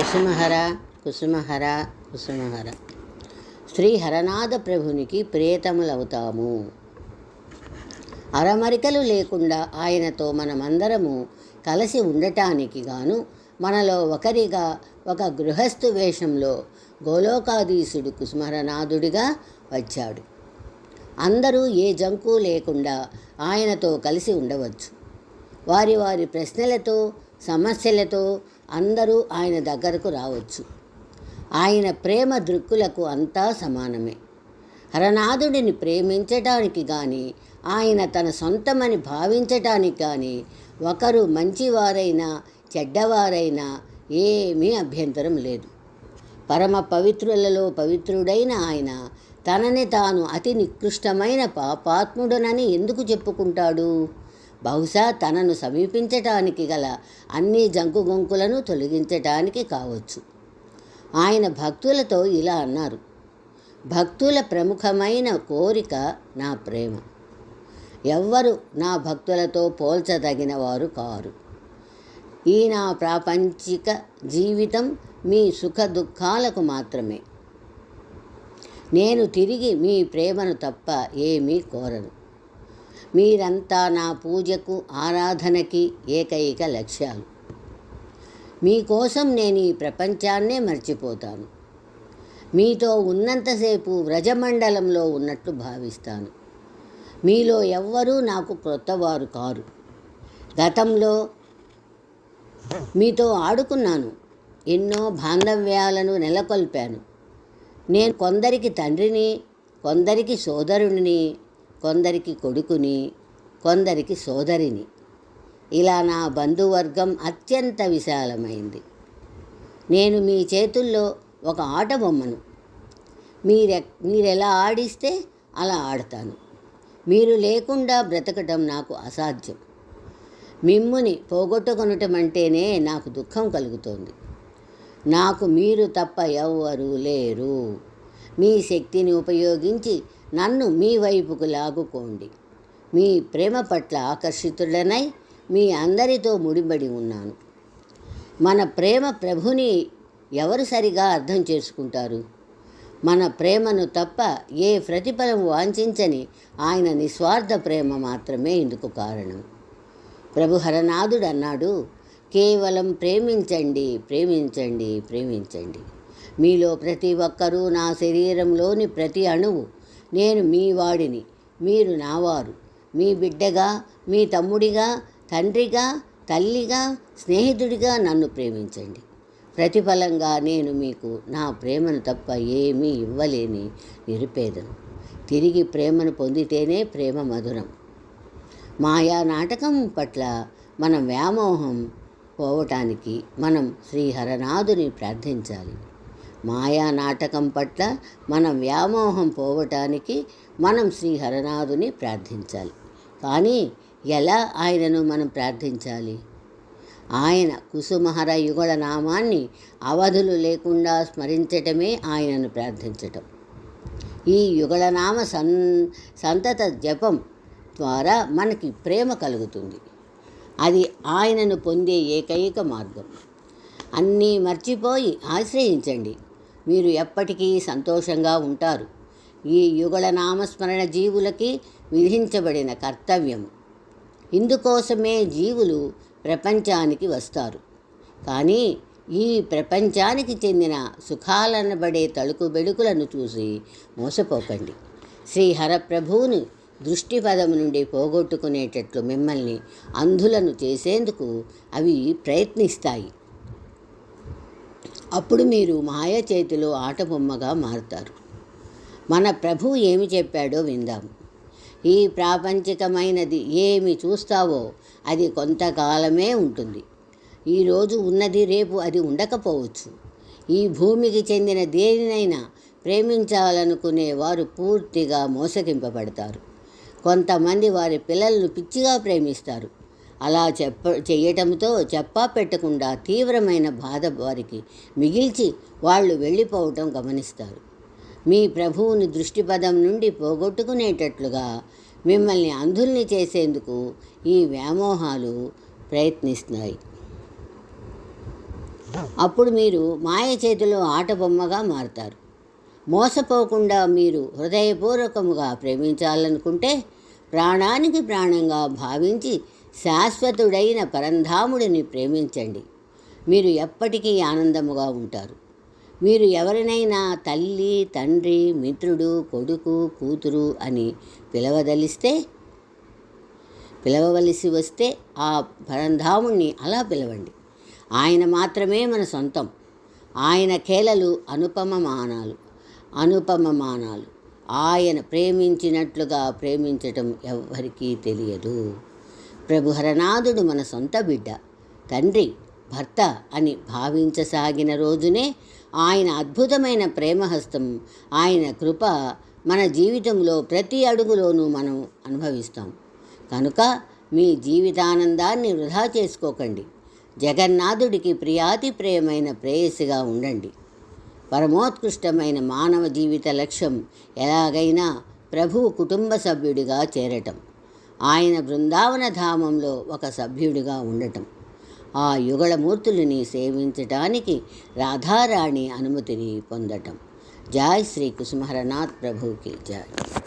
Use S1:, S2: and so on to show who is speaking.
S1: కుసుమహర కుసుమహర కుసుమహర. శ్రీ హరనాథ ప్రభునికి ప్రియతములవుతాము అరమరికలు లేకుండా ఆయనతో మనమందరము కలిసి ఉండటానికి గాను మనలో ఒకరిగా ఒక గృహస్థు వేషంలో గోలోకాధీశుడు కుసుమహరనాథుడిగా వచ్చాడు. అందరూ ఏ జంకు లేకుండా ఆయనతో కలిసి ఉండవచ్చు. వారి వారి ప్రశ్నలతో సమస్యలతో అందరూ ఆయన దగ్గరకు రావచ్చు. ఆయన ప్రేమ దృక్కులకు అంతా సమానమే. హరనాథుడిని ప్రేమించటానికి కానీ ఆయన తన సొంతమని భావించటానికి కానీ ఒకరు మంచివారైనా చెడ్డవారైనా ఏమీ అభ్యంతరం లేదు. పరమ పవిత్రులలో పవిత్రుడైన ఆయన తనని తాను అతి నికృష్టమైన పాపాత్ముడనని ఎందుకు చెప్పుకుంటాడు? బహుశా తనను సమీపించటానికి గల అన్ని జంకు గొంకులను తొలగించటానికి కావచ్చు. ఆయన భక్తులతో ఇలా అన్నారు భక్తుల ప్రముఖమైన కోరిక నా ప్రేమ. ఎవ్వరు నా భక్తులతో పోల్చదగిన వారు కారు. ఈ నా ప్రాపంచిక జీవితం మీ సుఖ దుఃఖాలకు మాత్రమే. నేను తిరిగి మీ ప్రేమను తప్ప ఏమీ కోరను. మీరంతా నా పూజకు ఆరాధనకి ఏకైక లక్ష్యాలు. మీకోసం నేను ఈ ప్రపంచాన్నే మర్చిపోతాను. మీతో ఉన్నంతసేపు వ్రజమండలంలో ఉన్నట్లు భావిస్తాను. మీలో ఎవ్వరూ నాకు క్రొత్తవారు కారు. గతంలో మీతో ఆడుకున్నాను. ఎన్నో బాంధవ్యాలను నెలకొల్పాను. నేను కొందరికి తండ్రిని కొందరికి సోదరుడిని కొందరికి కొడుకుని కొందరికి సోదరిని. ఇలా నా బంధువర్గం అత్యంత విశాలమైంది. నేను మీ చేతుల్లో ఒక ఆట బొమ్మను. మీరె మీరెలా ఆడిస్తే అలా ఆడతాను. మీరు లేకుండా బ్రతకటం నాకు అసాధ్యం. మిమ్ముని పోగొట్టుకొనటం అంటేనే నాకు దుఃఖం కలుగుతోంది. నాకు మీరు తప్ప ఎవ్వరూ లేరు. మీ శక్తిని ఉపయోగించి నన్ను మీ వైపుకు లాగుకోండి. మీ ప్రేమ పట్ల ఆకర్షితుడనై మీ అందరితో ముడిపడి ఉన్నాను. మన ప్రేమ ప్రభుని ఎవరు సరిగా అర్థం చేసుకుంటారు? మన ప్రేమను తప్ప ఏ ప్రతిఫలం వాంఛించని ఆయన నిస్వార్థ ప్రేమ మాత్రమే ఇందుకు కారణం. ప్రభు హరనాథుడు అన్నాడు కేవలం ప్రేమించండి ప్రేమించండి ప్రేమించండి. మీలో ప్రతి ఒక్కరూ నా శరీరంలోని ప్రతి అణువు. నేను మీ వాడిని. మీరు నావారు. మీ బిడ్డగా మీ తమ్ముడిగా తండ్రిగా తల్లిగా స్నేహితుడిగా నన్ను ప్రేమించండి. ప్రతిఫలంగా నేను మీకు నా ప్రేమను తప్ప ఏమీ ఇవ్వలేని నిరుపేదను. తిరిగి ప్రేమను పొందితేనే ప్రేమ మధురం. మాయా నాటకం పట్ల మనం వ్యామోహం పోవటానికి మనం శ్రీహరనాథుని ప్రార్థించాలి. మాయా నాటకం పట్ల మనం వ్యామోహం పోవటానికి మనం శ్రీ హరనాథుని ప్రార్థించాలి. కానీ ఎలా ఆయనను మనం ప్రార్థించాలి? ఆయన కుసుమహర యుగళ నామాన్ని అవధులు లేకుండా స్మరించటమే ఆయనను ప్రార్థించటం. ఈ యుగళనామ సన్ సంతత జపం ద్వారా మనకి ప్రేమ కలుగుతుంది. అది ఆయనను పొందే ఏకైక మార్గం. అన్నీ మర్చిపోయి ఆశ్రయించండి. మీరు ఎప్పటికీ సంతోషంగా ఉంటారు. ఈ యుగళ నామస్మరణ జీవులకి విధించబడిన కర్తవ్యం ఇందుకోసమే జీవులు ప్రపంచానికి వస్తారు. కానీ ఈ ప్రపంచానికి చెందిన సుఖాలనబడే తలుకు బెడుకులను చూసి మోసపోకండి. శ్రీ హరప్రభువుని దృష్టిపదము నుండి పోగొట్టుకునేటట్లు మిమ్మల్ని అంధులను చేసేందుకు అవి ప్రయత్నిస్తాయి. అప్పుడు మీరు మాయ చేతిలో ఆటబొమ్మగా మారుతారు. మన ప్రభు ఏమి చెప్పాడో విందాం. ఈ ప్రాపంచికమైనది ఏమి చూస్తావో అది కొంతకాలమే ఉంటుంది. ఈరోజు ఉన్నది రేపు అది ఉండకపోవచ్చు. ఈ భూమికి చెందిన దేనినైనా ప్రేమించాలనుకునే వారు పూర్తిగా మోసగింపబడతారు. కొంతమంది వారి పిల్లలను పిచ్చిగా ప్రేమిస్తారు. అలా చెప్ప చేయటంతో చెప్పా పెట్టకుండా తీవ్రమైన బాధ వారికి మిగిల్చి వాళ్ళు వెళ్ళిపోవటం గమనిస్తారు. మీ ప్రభువుని దృష్టిపదం నుండి పోగొట్టుకునేటట్లుగా మిమ్మల్ని అంధుల్ని చేసేందుకు ఈ వ్యామోహాలు ప్రయత్నిస్తున్నాయి. అప్పుడు మీరు మాయ చేతిలో ఆట బొమ్మగా మారుతారు. మోసపోకుండా మీరు హృదయపూర్వకముగా ప్రేమించాలనుకుంటే ప్రాణానికి ప్రాణంగా భావించి శాశ్వతుడైన పరంధాముడిని ప్రేమించండి. మీరు ఎప్పటికీ ఆనందముగా ఉంటారు. మీరు ఎవరినైనా తల్లి తండ్రి మిత్రుడు కొడుకు కూతురు అని పిలవదలిస్తే పిలవవలసి వస్తే ఆ పరంధాముణ్ణి అలా పిలవండి. ఆయన మాత్రమే మన సొంతం. ఆయన కేలలు అనుపమమానాలు అనుపమమానాలు ఆయన ప్రేమించినట్లుగా ప్రేమించటం ఎవ్వరికీ తెలియదు. ప్రభు హరనాథుడు మన సొంత బిడ్డ. తండ్రి భర్త అని భావించసాగిన రోజునే ఆయన అద్భుతమైన ప్రేమహస్తం ఆయన కృప మన జీవితంలో ప్రతి అడుగులోనూ మనం అనుభవిస్తాం. కనుక మీ జీవితానందాన్ని వృధా చేసుకోకండి. జగన్నాథుడికి ప్రియాతి ప్రియమైన ప్రేయసిగా ఉండండి. పరమోత్కృష్టమైన మానవ జీవిత లక్ష్యం ఎలాగైనా ప్రభువు కుటుంబ సభ్యుడిగా చేరటం. ఆయన బృందావన ధామంలో ఒక సభ్యుడిగా ఉండటం. ఆ యుగళమూర్తులని సేవించటానికి రాధారాణి అనుమతిని పొందటం. జాయ్ శ్రీ కుసుమహరనాథ్ ప్రభుకి జాయ్